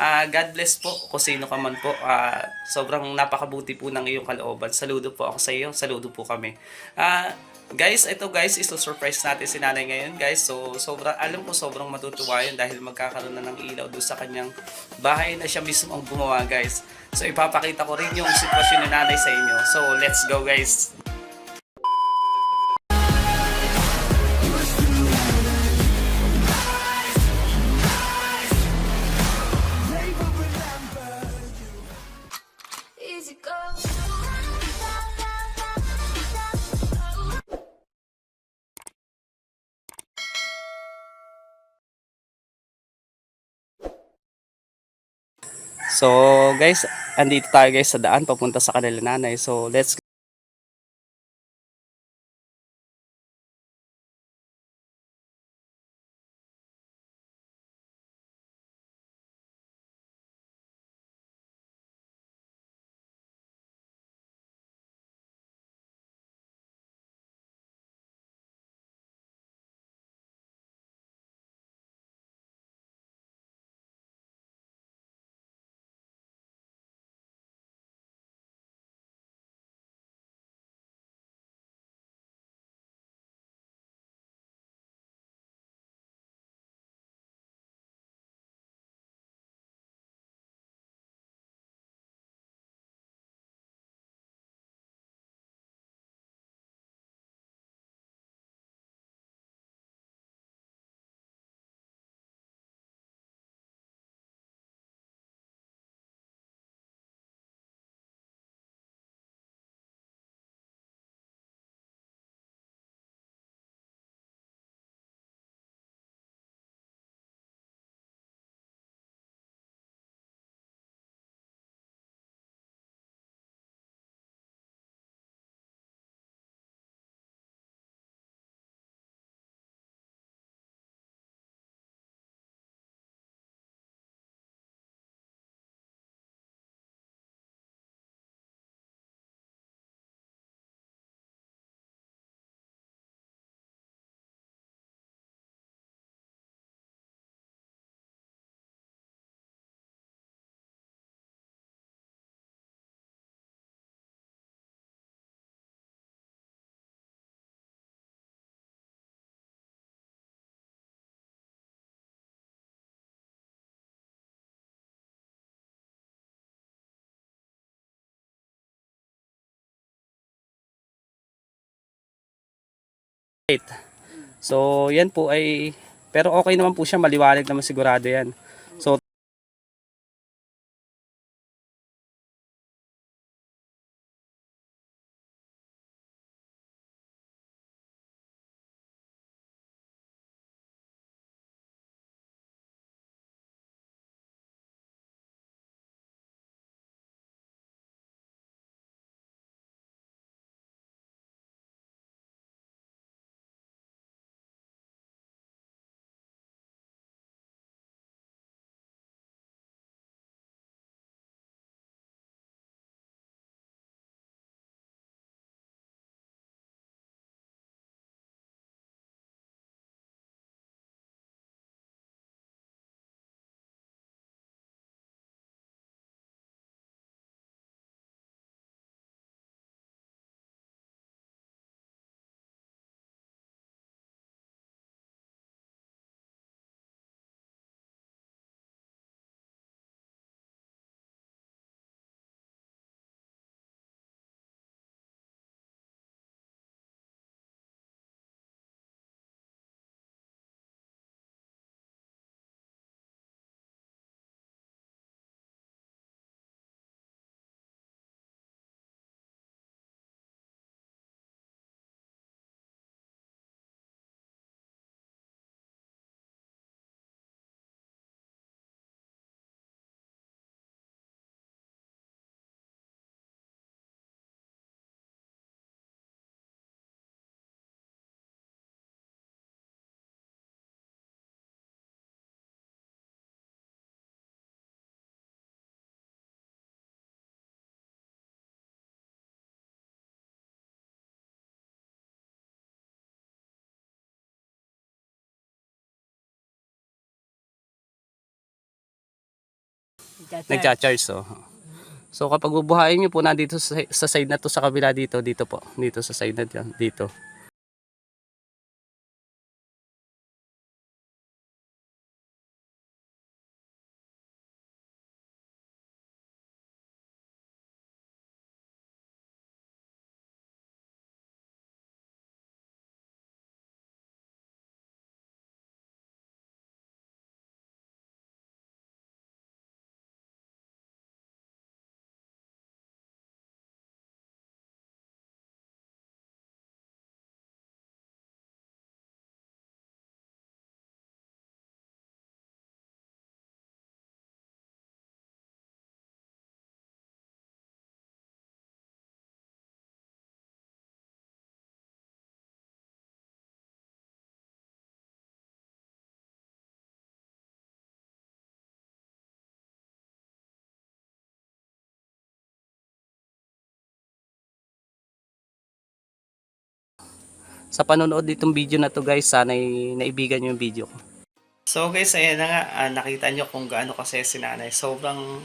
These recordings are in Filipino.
Ah, God bless po kung sino ka man po. Ah, sobrang napakabuti po ng iyong kalooban. Saludo po ako sa iyo. Saludo po kami. Ah, guys, ito guys, isusurprise natin si nanay ngayon guys. So, sobrang, alam ko sobrang matutuwa yun dahil magkakaroon na ng ilaw doon sa kanyang bahay na siya mismo ang gumawa guys. So, ipapakita ko rin yung sitwasyon ni nanay sa inyo. So, let's go guys. So, guys, andito tayo guys sa daan papunta sa kanila nanay. So, let's So, yan po ay pero okay naman po siya, maliwanag naman sigurado yan. Nagcha-charge so. So kapag bubuhayin niyo po nandito sa, sa side na to sa kabila dito, dito po. Dito sa side na dyan, dito. Sa panonood ditong video na to guys, sana naibigan niyo yung video ko. So guys, ayan na nga, ah, nakita nyo kung gaano kasi si nanay. Sobrang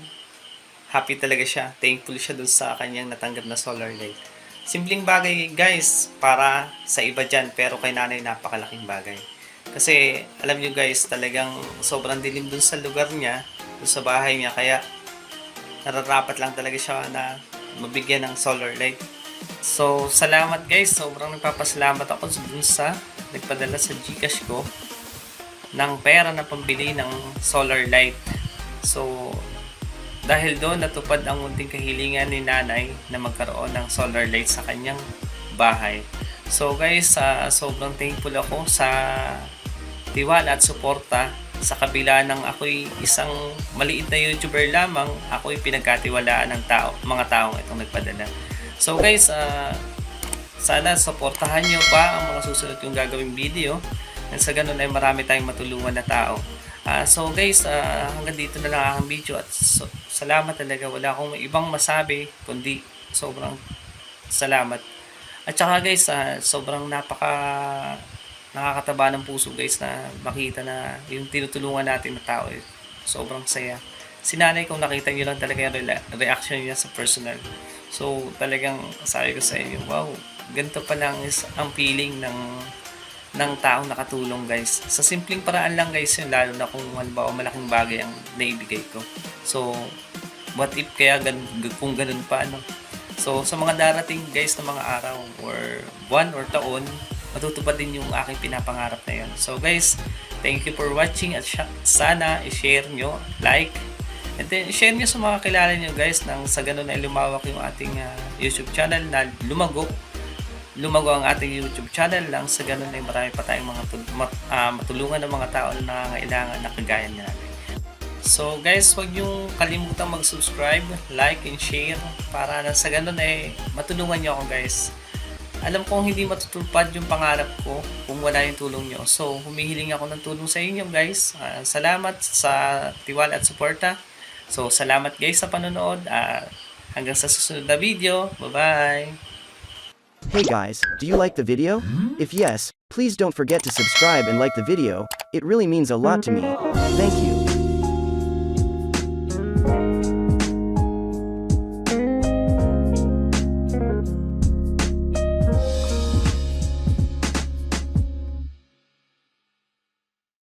happy talaga siya. Thankful siya dun sa kanyang natanggap na solar light. Simpleng bagay guys, para sa iba dyan, pero kay nanay napakalaking bagay. Kasi alam nyo guys, talagang sobrang dilim dun sa lugar niya, dun sa bahay niya, kaya nararapat lang talaga siya na mabigyan ng solar light. So, salamat guys. Sobrang nagpapasalamat ako dun sa nagpadala sa Gcash ko ng pera na pambili ng solar light. So, dahil doon natupad ang munting kahilingan ni nanay na magkaroon ng solar light sa kanyang bahay. So guys, ah, sobrang thankful ako sa tiwala at suporta sa kabila ng ako'y isang maliit na YouTuber lamang, ako'y pinagkatiwalaan ng tao, mga taong itong nagpadala. So guys, ah, sana suportahan nyo pa ang mga susunod kong gagawing video. At sa ganun ay marami tayong matulungan na tao. Ah, so guys, ah, hanggang dito na lang ang video at so- salamat talaga. Wala akong ibang masabi kundi sobrang salamat. At saka guys, ah, sobrang napaka nakakataba ng puso guys na makita na yung tinutulungan natin na tao eh, sobrang saya. Si nanay kung nakita nyo lang talaga yung rela- reaction niya sa personal. So talagang sabi ko sa inyo, wow, ganito pa lang is ang feeling ng ng taong nakatulong guys. Sa simpleng paraan lang guys yun, lalo na kung halimbawa malaking bagay ang naibigay ko. So, what if kaya gan kung ganun pa ano? So, sa mga darating guys na mga araw or buwan or taon, matutupad din yung aking pinapangarap na yun. So guys, thank you for watching at sana i-share nyo, like, and then share nyo sa mga kilala nyo guys nang sa ganun ay lumawak yung ating ah, YouTube channel na lumago lumago ang ating YouTube channel lang sa ganun ay marami pa tayong mga mat- ah, matulungan ng mga tao na nangangailangan na kagaya natin. So guys, huwag niyong kalimutang mag-subscribe, like, and share para na sa ganun ay matulungan niyo ako guys. Alam kong hindi matutupad yung pangarap ko kung wala yung tulong niyo. So humihiling ako ng tulong sa inyo guys. Ah, salamat sa tiwala at suporta. So salamat guys sa panonood. Ah, hanggang sa susunod na video. Bye-bye! Hey guys, do you like the video? If yes, please don't forget to subscribe and like the video, it really means a lot to me. Thank you.